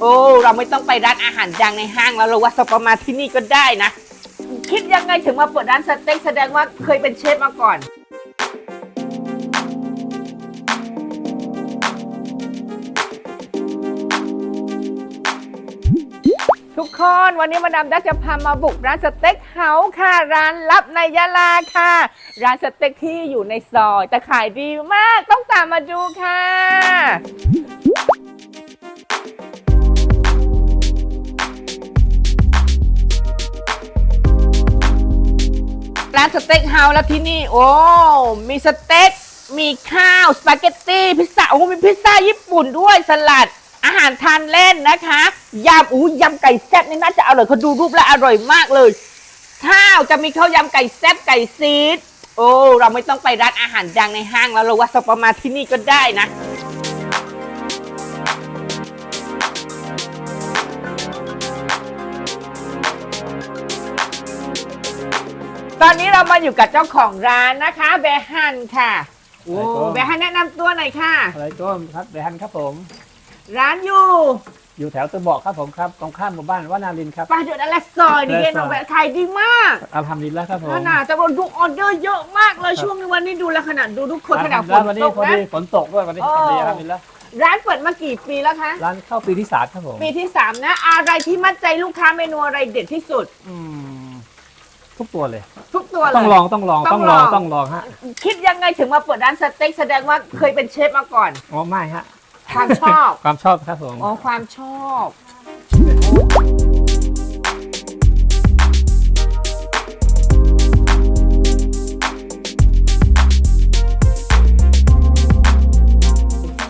โอ้เราไม่ต้องไปร้านอาหารดังในห้างแล้วเราว่าสปามาที่นี่ก็ได้นะ คิดยังไงถึงมาเปิดร้านสเต็กแสดงว่าเคยเป็นเชฟมาก่อนทุกคนวันนี้มาดามดักจะพามาบุกร้านสเต็กเฮาส์ค่ะ ร้านลับในยะลาค่ะ ร้านสเต็กที่อยู่ในซอย แต่ขายดีมากต้องตามมาดูค่ะานสเต็กเฮาส์แล้วที่นี่ โอ้ มีสเต็ก มีข้าว สปาเกตตี้ พิซซ่า โอ้ มีพิซซ่าญี่ปุ่นด้วยสลัด อาหารทานเล่นนะคะยำอู้ยำไก่แซ่บนี่น่าจะอร่อยเขาดูรูปแล้วอร่อยมากเลย ข้าวจะมีข้าวยำไก่แซ่บไก่ซีด โอ้ เราไม่ต้องไปร้านอาหารดังในห้างแล้วเราว่าสปามาที่นี่ก็ได้นะ ตอนนี้เรามาอยู่กับเจ้าของร้านนะคะเบฮันค่ะโอ้ครับเบฮันแนะนำตัวหน่อยค่ะ อะไรก็ครับเดฮันครับผม ร้านอยู่ อยู่แถวตะเบอกครับผมครับตรงข้ามหมู่บ้านวานารินครับปาจุดอะไรซอยนี่ซอยเย็นออกแบบขายดีมากอัลฮัมดุลิลละครับผมขนาดจะดูออเดอร์เยอะมากเลยช่วงนี้วันนี้ดูแลขนาดดูทุกคนขนาดฝอัลนฮัมดุลิลตละกวันนี้พอนะดีฝนตกด้วยวันนี้โอ้ทำดีอัลฮัมดุลิลละ ร้านเปิดมากี่ปีแล้วคะร้านเข้าปีที่สามครับผมปีที่สามนะ อะไรที่มัดใจลูกค้าเมนูอะไรเด็ดที่สุด อืม ทุกตัวเลย ทุกตัวเลยต้องลองต้องลองต้ต้อองงลลออง งต้องลองฮะคิดยังไงถึงมาเปิดร้านสเต็กแสดงว่าเคยเป็นเชฟมาก่อน อ๋อไม่ฮะความชอบ ความชอบครับผมอ๋อความชอบ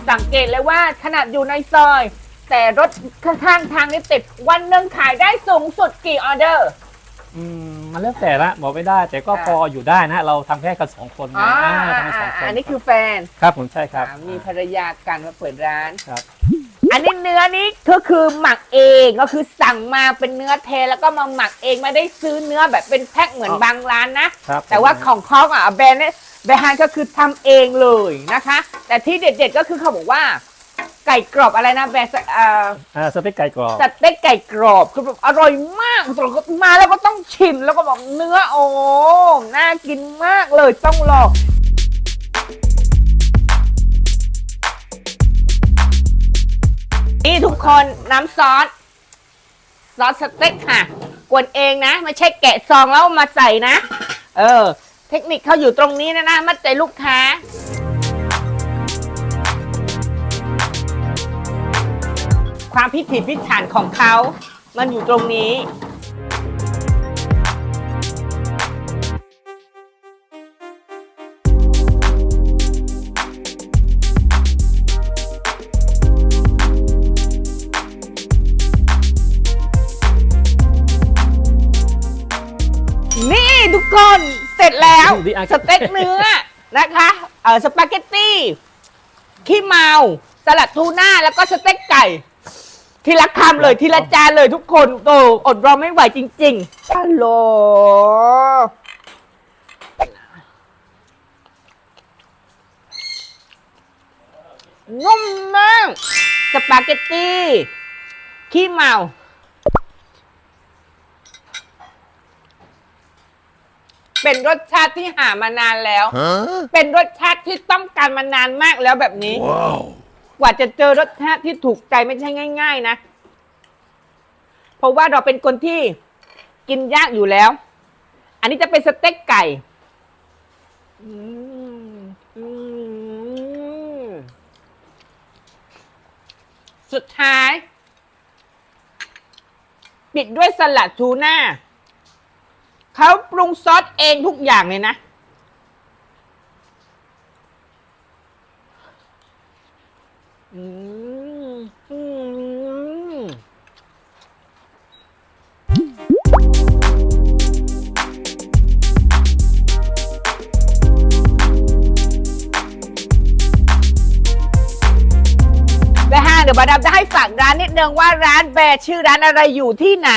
สังเกตเลยว่าขนาดอยู่ในซอย แต่รถข้างๆทางนี่ติดวันหนึ่งขายได้สูงสุดกี่ออเดอร์ อืม มันแล้วแต่ละบอกไม่ได้ แต่ก็อ่าพออยู่ได้นะ เราทำแค่กันสองคนนะอ่าอ่าอ่าทำกันสองคอ่านอันนี้คือแฟนครับผมใช่ครับอ่ามีภรรยากันมาเปิดร้าน ครับ อันนี้เนื้อนี้ก็คือหมักเองก็คือสั่งมาเป็นเนื้อเทแล้วก็มาหมักเองไม่ได้ซื้อเนื้อแบบเป็นแพ็คเหมือนอ๋อ บางร้านนะ ครับแต่ว่าของเขาอะแบรนด์เนี่ยแบรนด์ก็คือทำเองเลยนะคะ แต่ที่เด็ดๆก็คือเขาบอกว่า ไก่กรอบอะไรนะแบรนด์เอ่อ อ่าสเต็กไก่กรอบ สเต็กไก่กรอบคือแบบอร่อยมากมาแล้วก็ต้องชิมแล้วก็บอกเนื้อโอ้น่ากินมากเลยต้องลองนี่ทุกคนน้ำซอส ซอสสเต็กค่ะ กวนเองนะ ไม่ใช่แกะซองแล้วมาใส่นะ เออ เทคนิคเขาอยู่ตรงนี้นะนะ มัดใจลูกค้า ความพิถีพิถันของเขา มันอยู่ตรงนี้ นี่ทุกคนเสร็จแล้วดีอะสเต็กเนื้อนะคะเออสปาเกตตี้ขี้เมา สลัดทูน่าแล้วก็สเต็กไก่ ทีละคำเลยทีละจานเลยทุกคนโตอดรอไม่ไหวจริงๆฮัลโหลนุ่มมากสปาเกตตี้ ขี้เมาเป็นรสชาติที่หามานานแล้ว เป็นรสชาติที่ต้องการมานานมากแล้วแบบนี้ กว่าจะเจอรสชาติที่ถูกใจไม่ใช่ง่าย ๆ นะ เพราะว่าเราเป็นคนที่กินยากอยู่แล้ว อันนี้จะเป็นสเต็กไก่สุดท้าย ปิดด้วยสลัดทูน่าเขาปรุงซอสเองทุกอย่างเลยนะ อืมอืมนะฮะเดี๋ยวบาดามจะให้ฝากร้านนิดนึงว่าร้านแบร์ชื่อร้านอะไรอยู่ที่ไหน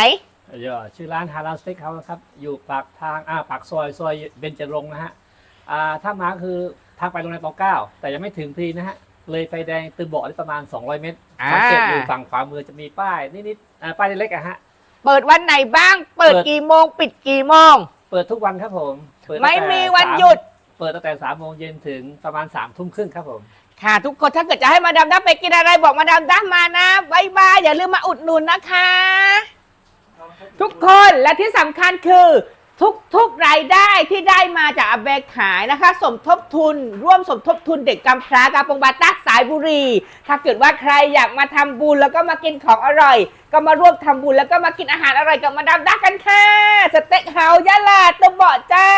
เดี๋ยวชื่อร้านฮาราสเต็กเฮาส์ครับ อยู่ปากทางอ่าปากซอยซอยเบญจรงค์นะฮะอ่าถ้ามาคือทางไปโรงแรมตองเก้าแต่ยังไม่ถึงทีนะฮะ เลยไฟแดงตือเบาะได้ประมาณ 200 เมตรอ่า สังเกตดูฝั่งขวามือจะมีป้ายนิดๆอ่าป้ายเล็กๆอะฮะ เปิดวันไหนบ้าง เปิดเปิด กี่โมง ปิดกี่โมง เปิดทุกวันครับผมเปิดตั้งไม่แต่มีวันสาหยุด เปิดตั้งแต่สามโมงเย็นถึงประมาณสามทุ่มครึ่งครับผม ค่ะ ทุกคนถ้าเกิดจะให้มาดามดับไปกินอะไรบอกมาดามดับมานะบายบายอย่าลืมมาอุดหนุนนะคะ ทุกคนและที่สำคัญคือ ทุกทุกรายได้ที่ได้มาจากอาแบกขายนะคะ สมทบทุน ร่วมสมทบทุนเด็กกำพร้ากาปงบาตักสายบุรี ถ้าเกิดว่าใครอยากมาทำบุญแล้วก็มากินของอร่อย ก็มาร่วมทำบุญแล้วก็มากินอาหารอร่อยกับมาดามดักกันค่ะสเต็กเฮาส์ยะลาตะเบาะจ้า